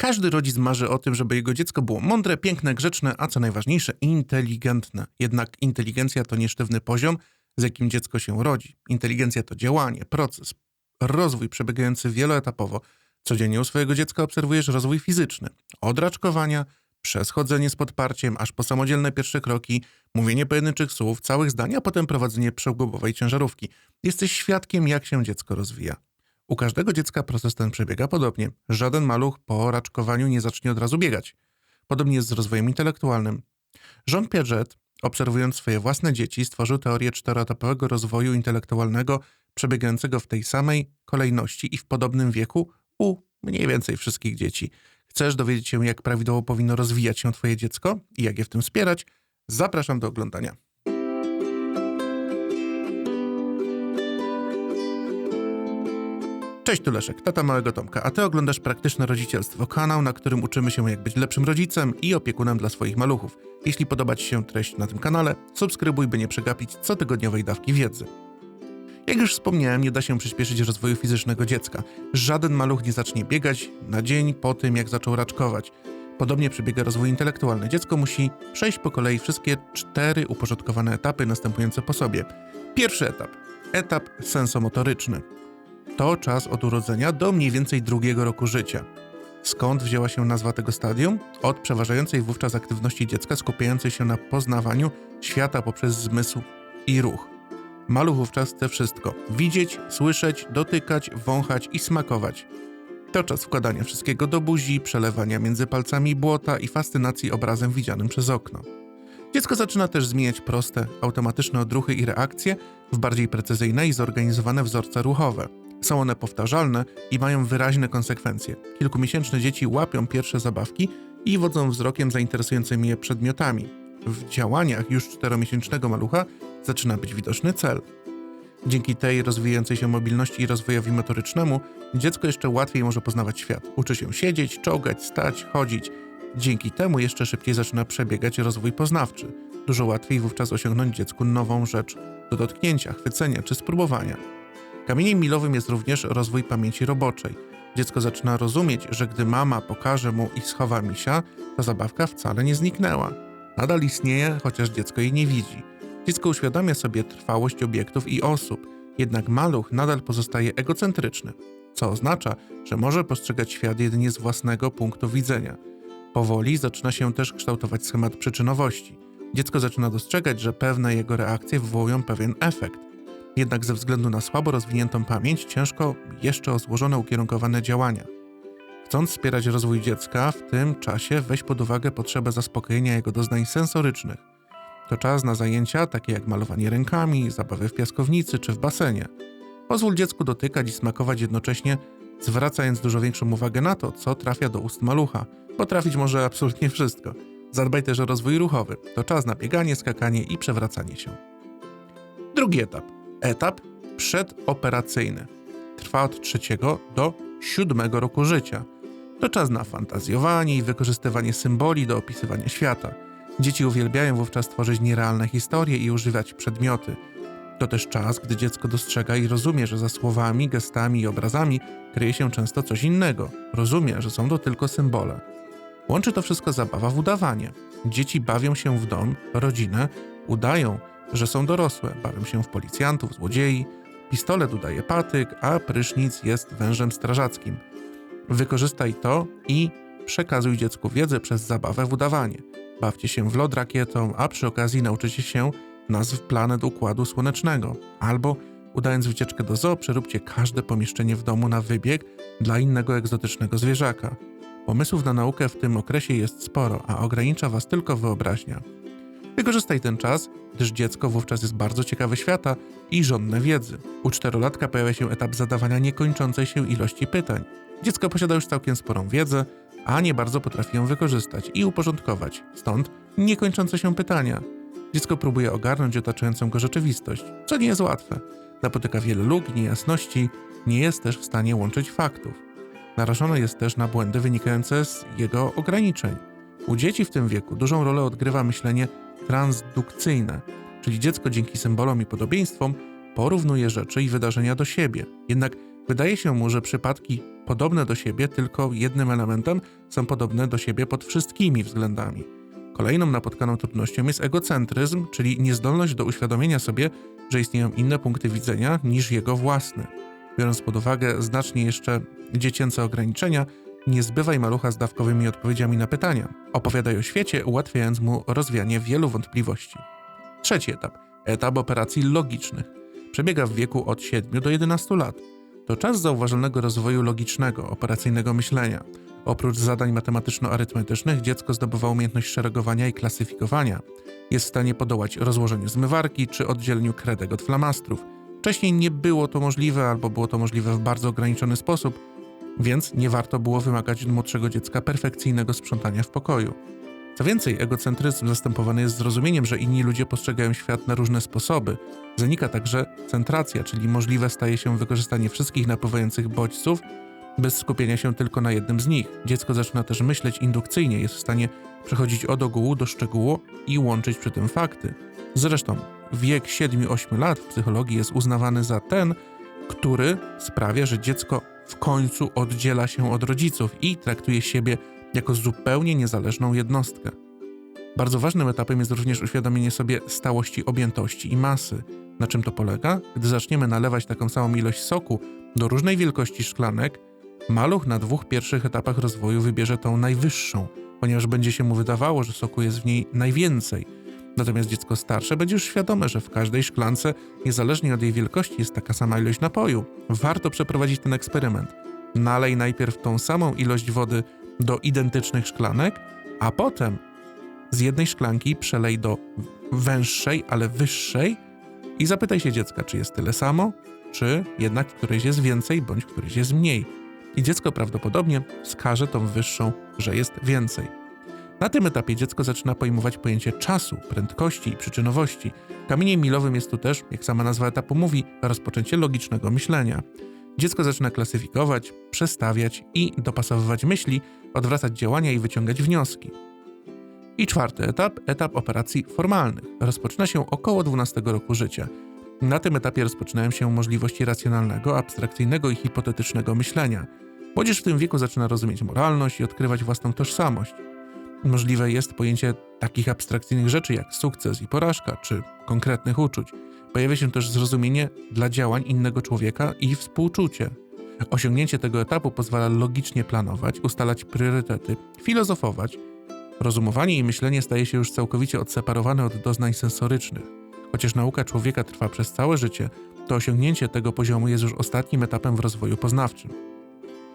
Każdy rodzic marzy o tym, żeby jego dziecko było mądre, piękne, grzeczne, a co najważniejsze, inteligentne. Jednak inteligencja to nie sztywny poziom, z jakim dziecko się rodzi. Inteligencja to działanie, proces, rozwój przebiegający wieloetapowo. Codziennie u swojego dziecka obserwujesz rozwój fizyczny, od raczkowania, przez chodzenie z podparciem, aż po samodzielne pierwsze kroki, mówienie pojedynczych słów, całych zdań, a potem prowadzenie przegubowej ciężarówki. Jesteś świadkiem, jak się dziecko rozwija. U każdego dziecka proces ten przebiega podobnie. Żaden maluch po raczkowaniu nie zacznie od razu biegać. Podobnie jest z rozwojem intelektualnym. Jean Piaget, obserwując swoje własne dzieci, stworzył teorię czteroetapowego rozwoju intelektualnego przebiegającego w tej samej kolejności i w podobnym wieku u mniej więcej wszystkich dzieci. Chcesz dowiedzieć się, jak prawidłowo powinno rozwijać się Twoje dziecko i jak je w tym wspierać? Zapraszam do oglądania. Cześć, tu Leszek, tata małego Tomka, a ty oglądasz Praktyczne Rodzicielstwo, kanał, na którym uczymy się jak być lepszym rodzicem i opiekunem dla swoich maluchów. Jeśli podoba Ci się treść na tym kanale, subskrybuj, by nie przegapić cotygodniowej dawki wiedzy. Jak już wspomniałem, nie da się przyspieszyć rozwoju fizycznego dziecka. Żaden maluch nie zacznie biegać na dzień po tym, jak zaczął raczkować. Podobnie przebiega rozwój intelektualny. Dziecko musi przejść po kolei wszystkie cztery uporządkowane etapy następujące po sobie. Pierwszy etap. Etap sensomotoryczny. To czas od urodzenia do mniej więcej drugiego roku życia. Skąd wzięła się nazwa tego stadium? Od przeważającej wówczas aktywności dziecka skupiającej się na poznawaniu świata poprzez zmysł i ruch. Maluch wówczas chce wszystko: widzieć, słyszeć, dotykać, wąchać i smakować. To czas wkładania wszystkiego do buzi, przelewania między palcami błota i fascynacji obrazem widzianym przez okno. Dziecko zaczyna też zmieniać proste, automatyczne odruchy i reakcje w bardziej precyzyjne i zorganizowane wzorce ruchowe. Są one powtarzalne i mają wyraźne konsekwencje. Kilkumiesięczne dzieci łapią pierwsze zabawki i wodzą wzrokiem zainteresującymi je przedmiotami. W działaniach już czteromiesięcznego malucha zaczyna być widoczny cel. Dzięki tej rozwijającej się mobilności i rozwojowi motorycznemu, dziecko jeszcze łatwiej może poznawać świat. Uczy się siedzieć, czołgać, stać, chodzić. Dzięki temu jeszcze szybciej zaczyna przebiegać rozwój poznawczy. Dużo łatwiej wówczas osiągnąć dziecku nową rzecz do dotknięcia, chwycenia czy spróbowania. Kamieniem milowym jest również rozwój pamięci roboczej. Dziecko zaczyna rozumieć, że gdy mama pokaże mu i schowa misia, to zabawka wcale nie zniknęła. Nadal istnieje, chociaż dziecko jej nie widzi. Dziecko uświadamia sobie trwałość obiektów i osób, jednak maluch nadal pozostaje egocentryczny, co oznacza, że może postrzegać świat jedynie z własnego punktu widzenia. Powoli zaczyna się też kształtować schemat przyczynowości. Dziecko zaczyna dostrzegać, że pewne jego reakcje wywołują pewien efekt. Jednak ze względu na słabo rozwiniętą pamięć ciężko jeszcze o złożone ukierunkowane działania. Chcąc wspierać rozwój dziecka, w tym czasie weź pod uwagę potrzebę zaspokojenia jego doznań sensorycznych. To czas na zajęcia takie jak malowanie rękami, zabawy w piaskownicy czy w basenie. Pozwól dziecku dotykać i smakować jednocześnie, zwracając dużo większą uwagę na to, co trafia do ust malucha. Potrafić może absolutnie wszystko. Zadbaj też o rozwój ruchowy. To czas na bieganie, skakanie i przewracanie się. Drugi etap. Etap przedoperacyjny. Trwa od trzeciego do siódmego roku życia. To czas na fantazjowanie i wykorzystywanie symboli do opisywania świata. Dzieci uwielbiają wówczas tworzyć nierealne historie i używać przedmioty. To też czas, gdy dziecko dostrzega i rozumie, że za słowami, gestami i obrazami kryje się często coś innego. Rozumie, że są to tylko symbole. Łączy to wszystko zabawa w udawanie. Dzieci bawią się w dom, rodzinę, udają, że są dorosłe, bawią się w policjantów, złodziei. Pistolet udaje patyk, a prysznic jest wężem strażackim. Wykorzystaj to i przekazuj dziecku wiedzę przez zabawę w udawanie. Bawcie się w lot rakietą, a przy okazji nauczycie się nazw planet Układu Słonecznego. Albo udając wycieczkę do zoo, przeróbcie każde pomieszczenie w domu na wybieg dla innego egzotycznego zwierzaka. Pomysłów na naukę w tym okresie jest sporo, a ogranicza was tylko wyobraźnia. Wykorzystaj ten czas, gdyż dziecko wówczas jest bardzo ciekawe świata i żądne wiedzy. U czterolatka pojawia się etap zadawania niekończącej się ilości pytań. Dziecko posiada już całkiem sporą wiedzę, a nie bardzo potrafi ją wykorzystać i uporządkować, stąd niekończące się pytania. Dziecko próbuje ogarnąć otaczającą go rzeczywistość, co nie jest łatwe. Napotyka wiele luk, niejasności, nie jest też w stanie łączyć faktów. Narażone jest też na błędy wynikające z jego ograniczeń. U dzieci w tym wieku dużą rolę odgrywa myślenie transdukcyjne, czyli dziecko dzięki symbolom i podobieństwom porównuje rzeczy i wydarzenia do siebie. Jednak Wydaje się mu, że przypadki podobne do siebie tylko jednym elementem są podobne do siebie pod wszystkimi względami. Kolejną napotkaną trudnością jest egocentryzm, czyli niezdolność do uświadomienia sobie, że istnieją inne punkty widzenia niż jego własne. Biorąc pod uwagę znacznie jeszcze dziecięce ograniczenia, nie zbywaj malucha z dawkowymi odpowiedziami na pytania. Opowiadaj o świecie, ułatwiając mu rozwianie wielu wątpliwości. Trzeci etap. Etap operacji logicznych. Przebiega w wieku od 7 do 11 lat. To czas zauważalnego rozwoju logicznego, operacyjnego myślenia. Oprócz zadań matematyczno-arytmetycznych dziecko zdobywa umiejętność szeregowania i klasyfikowania. Jest w stanie podołać rozłożeniu zmywarki czy oddzieleniu kredek od flamastrów. Wcześniej nie było to możliwe albo było to możliwe w bardzo ograniczony sposób, więc nie warto było wymagać od młodszego dziecka perfekcyjnego sprzątania w pokoju. Co więcej, egocentryzm zastępowany jest zrozumieniem, że inni ludzie postrzegają świat na różne sposoby. Zanika także centracja, czyli możliwe staje się wykorzystanie wszystkich napływających bodźców bez skupienia się tylko na jednym z nich. Dziecko zaczyna też myśleć indukcyjnie, jest w stanie przechodzić od ogółu do szczegółu i łączyć przy tym fakty. Zresztą wiek 7-8 lat w psychologii jest uznawany za ten, który sprawia, że dziecko w końcu oddziela się od rodziców i traktuje siebie jako zupełnie niezależną jednostkę. Bardzo ważnym etapem jest również uświadomienie sobie stałości objętości i masy. Na czym to polega? Gdy zaczniemy nalewać taką samą ilość soku do różnej wielkości szklanek, maluch na dwóch pierwszych etapach rozwoju wybierze tą najwyższą, ponieważ będzie się mu wydawało, że soku jest w niej najwięcej. Natomiast dziecko starsze będzie już świadome, że w każdej szklance, niezależnie od jej wielkości, jest taka sama ilość napoju. Warto przeprowadzić ten eksperyment. Nalej najpierw tą samą ilość wody do identycznych szklanek, a potem z jednej szklanki przelej do węższej, ale wyższej i zapytaj się dziecka, czy jest tyle samo, czy jednak w którejś jest więcej, bądź w którejś jest mniej. I dziecko prawdopodobnie wskaże tą wyższą, że jest więcej. Na tym etapie dziecko zaczyna pojmować pojęcie czasu, prędkości i przyczynowości. Kamieniem milowym jest tu też, jak sama nazwa etapu mówi, rozpoczęcie logicznego myślenia. Dziecko zaczyna klasyfikować, przestawiać i dopasowywać myśli, odwracać działania i wyciągać wnioski. I czwarty etap, etap operacji formalnych. Rozpoczyna się około 12 roku życia. Na tym etapie rozpoczynają się możliwości racjonalnego, abstrakcyjnego i hipotetycznego myślenia. Młodzież w tym wieku zaczyna rozumieć moralność i odkrywać własną tożsamość. Możliwe jest pojęcie takich abstrakcyjnych rzeczy jak sukces i porażka, czy konkretnych uczuć. Pojawia się też zrozumienie dla działań innego człowieka i współczucie. Osiągnięcie tego etapu pozwala logicznie planować, ustalać priorytety, filozofować. Rozumowanie i myślenie staje się już całkowicie odseparowane od doznań sensorycznych. Chociaż nauka człowieka trwa przez całe życie, to osiągnięcie tego poziomu jest już ostatnim etapem w rozwoju poznawczym.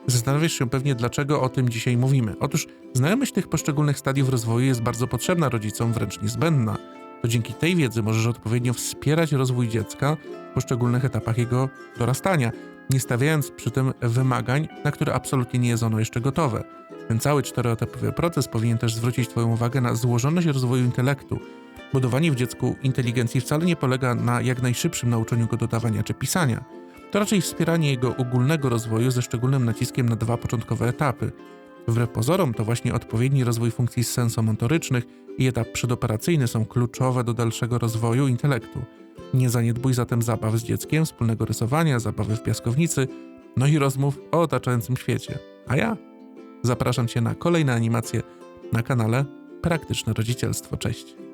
Zastanawiasz się pewnie, dlaczego o tym dzisiaj mówimy. Otóż znajomość tych poszczególnych stadiów rozwoju jest bardzo potrzebna rodzicom, wręcz niezbędna. To dzięki tej wiedzy możesz odpowiednio wspierać rozwój dziecka w poszczególnych etapach jego dorastania, nie stawiając przy tym wymagań, na które absolutnie nie jest ono jeszcze gotowe. Ten cały czteroetapowy proces powinien też zwrócić Twoją uwagę na złożoność rozwoju intelektu. Budowanie w dziecku inteligencji wcale nie polega na jak najszybszym nauczeniu go dodawania czy pisania to raczej wspieranie jego ogólnego rozwoju ze szczególnym naciskiem na dwa początkowe etapy. Wbrew pozorom to właśnie odpowiedni rozwój funkcji sensomotorycznych i etap przedoperacyjny są kluczowe do dalszego rozwoju intelektu. Nie zaniedbuj zatem zabaw z dzieckiem, wspólnego rysowania, zabawy w piaskownicy, no i rozmów o otaczającym świecie. A ja zapraszam Cię na kolejne animacje na kanale Praktyczne Rodzicielstwo. Cześć!